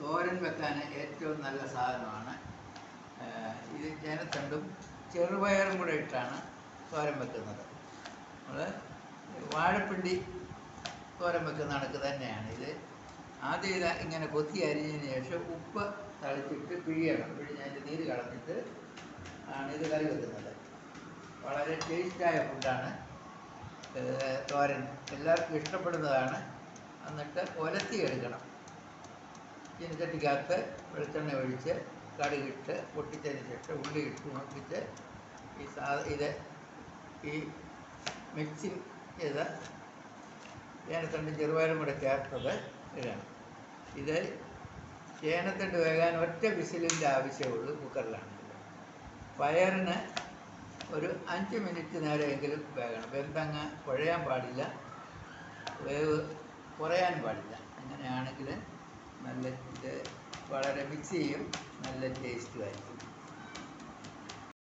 തോരൻ വെക്കാൻ ഏറ്റവും നല്ല സാധനമാണ്. ഇത് ചേനത്തണ്ടും ചെറുപയറും കൂടെ ഇട്ടാണ് തോരൻ വെക്കുന്നത്. നമ്മൾ വാഴപ്പിണ്ടി തോരൻ വെക്കുന്ന കണക്ക് തന്നെയാണ്. ഇത് ആദ്യം ഇത് ഇങ്ങനെ കൊത്തി അരിഞ്ഞതിന് ശേഷം ഉപ്പ് തളിച്ചിട്ട് പിഴിയണം. പിഴിഞ്ഞ് അതിന്റെ നീര് കളഞ്ഞിട്ട് ആണ് ഇത് കറി വെക്കുന്നത്. വളരെ ടേസ്റ്റായ ഫുഡാണ്. തോരൻ. എല്ലാവർക്കും ഇഷ്ടപ്പെടുന്നതാണ്. എന്നിട്ട് ഒലത്തി എടുക്കണം ചീനച്ചട്ടിക്കകത്ത് വെളിച്ചെണ്ണ ഒഴിച്ച് കടുകിട്ട് പൊട്ടിച്ചതിന് ശേഷം ഉള്ളി ഇട്ട് മുപ്പിച്ച് ഈ സാ ഇത് ഈ മിക്സിങ് ചെയ്ത ചേനത്തണ്ട് ചെറുപയറും കൂടെ ചേർത്തത് ഇടണം ഇത് ചേനത്തണ്ട് വേകാൻ ഒറ്റ വിസിലിന്റെ ആവശ്യമുള്ളൂ കുക്കറിലാണ്. പയറിന് ഒരു അഞ്ച് മിനിറ്റ് നേരമെങ്കിലും വേകണം. വെന്തങ്ങ് കുഴയാൻ പാടില്ല വേവ് കുറയാൻ പാടില്ല. അങ്ങനെയാണെങ്കിൽ നല്ല വളരെ മിക്സ് ചെയ്യും. നല്ല ടേസ്റ്റുമായിരിക്കും